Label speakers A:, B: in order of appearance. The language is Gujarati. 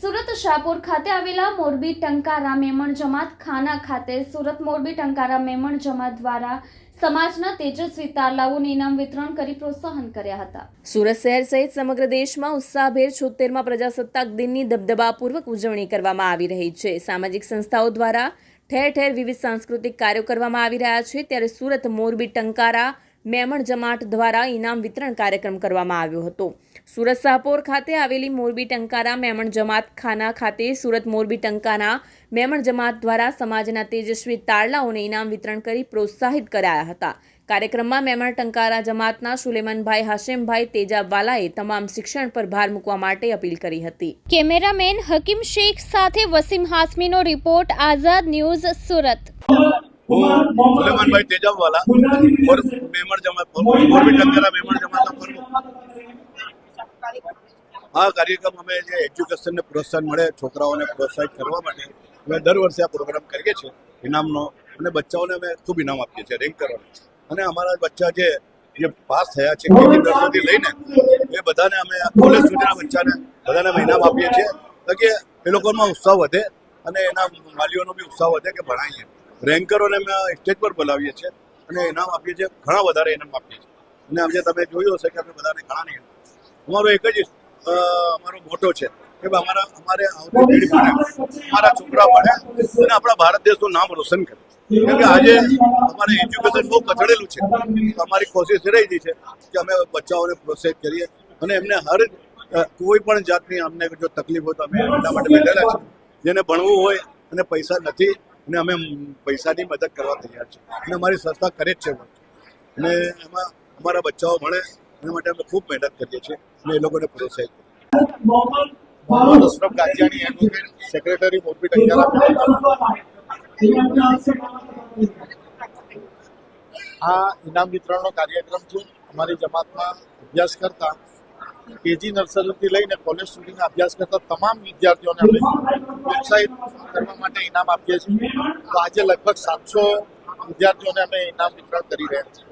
A: સુરત શાહપુર ખાતે આવેલા મોરબી ટંકારા મેમણ જમાત ખાના ખાતે સુરત મોરબી ટંકારા મેમણ જમાત દ્વારા સમાજના તેજસ્વી તારલાઓને ઇનામ વિતરણ કરી પ્રોત્સાહન કર્યા હતા. સુરત શહેર સહિત સમગ્ર દેશમાં ઉત્સાહભેર છોતેરમાં પ્રજાસત્તાક દિનની દબદબાપૂર્વક ઉજવણી કરવામાં આવી રહી છે. સામાજિક સંસ્થાઓ દ્વારા ઠેર ઠેર વિવિધ સાંસ્કૃતિક કાર્યો કરવામાં આવી રહ્યા છે. ત્યારે સુરત મોરબી ટંકારા મેમણ જમાટ દ્વારા ઇનામ વિતરણ કાર્યક્રમ કરવામાં આવ્યો હતો. સુરત શાહપોર ખાતે આવેલી મોરબી ટંકારા મેમણ જમાત ખાના ખાતે સુરત મોરબી ટંકાના મેમણ જમાત દ્વારા સમાજના તેજસ્વી તારલાઓને ઇનામ વિતરણ કરી પ્રોત્સાહિત કરાયા હતા. કાર્યક્રમમાં મેમણ ટંકારા જમાતના સુલેમનભાઈ હાશેમભાઈ તેજાવાલાએ તમામ શિક્ષણ પર ભાર મૂકવા માટે અપીલ કરી હતી. કેમેરામેન હકીમ શેખ સાથે વસીમ હાસમીનો રિપોર્ટ આઝાદ ન્યૂઝ સુરત.
B: સુલેમનભાઈ તેજાવાલા મેમણ જમાત મેમણ જમાત આ કાર્યક્રમ અમે જે એજ્યુકેશનને પ્રોત્સાહન મળે, છોકરાઓને પ્રોત્સાહિત કરવા માટે અમે દર વર્ષે આ પ્રોગ્રામ કરીએ છીએ. ઇનામનો અને બચ્ચાઓને અમે ખૂબ ઇનામ આપીએ છીએ રેન્ક કરવાનું અને અમારા બચ્ચા જે જે પાસ થયા છે કેજી લઈને, એ બધાને અમે કોલેજ સુધીના બચ્ચાને બધાને અમે ઇનામ આપીએ છીએ કે એ લોકોમાં ઉત્સાહ વધે અને એના વાલીઓનો બી ઉત્સાહ વધે કે ભણાવીએ રેન્કરોને અમે સ્ટેજ પર બોલાવીએ છીએ અને ઇનામ આપીએ છીએ, ઘણા વધારે ઇનામ આપીએ છીએ. અને આજે તમે જોયું હશે કે અમે બધાને ઘણા નહીં. અમારો એક જ અમારો મોટો છે. કે અમારા, અમારે આવતી પેઢી ભણે અમારા છોકરા ભણે અને આપણા ભારત દેશનું નામ રોશન કરે. કેમ કે આજે અમારે એજ્યુકેશન બહુ કચડેલું છે. અમારી કોશિશ રહી રહી છે કે અમે બચ્ચાઓને પ્રોત્સાહિત કરીએ અને એમને હર કોઈ પણ જાતની અમને જો તકલીફ હોય તો અમે એમના માટે બેઠેલા છે. જેને ભણવું હોય અને પૈસા નથી અને અમે પૈસાની મદદ કરવા તૈયાર છે. અને અમારી સંસ્થા કરે જ છે. અને એમાં અમારા બચ્ચાઓ ભણે એના માટે અમે ખૂબ મહેનત કરીએ છીએ એ લોકોને પ્રોત્સાહિત
C: અશરફ ગાંધીયાની એડવોકેટ સેક્રેટરી મોરબી આ ઇનામ વિતરણનો કાર્યક્રમ છે. અમારી જમાતમાં અભ્યાસ કરતા કેજી નર્સરીથી લઈને કોલેજ સુધીના અભ્યાસ કરતા તમામ વિદ્યાર્થીઓને અમે પ્રોત્સાહિત કરવા માટે ઇનામ આપીએ છીએ. તો આજે લગભગ સાતસો વિદ્યાર્થીઓને અમે ઇનામ વિતરણ કરી રહ્યા છીએ.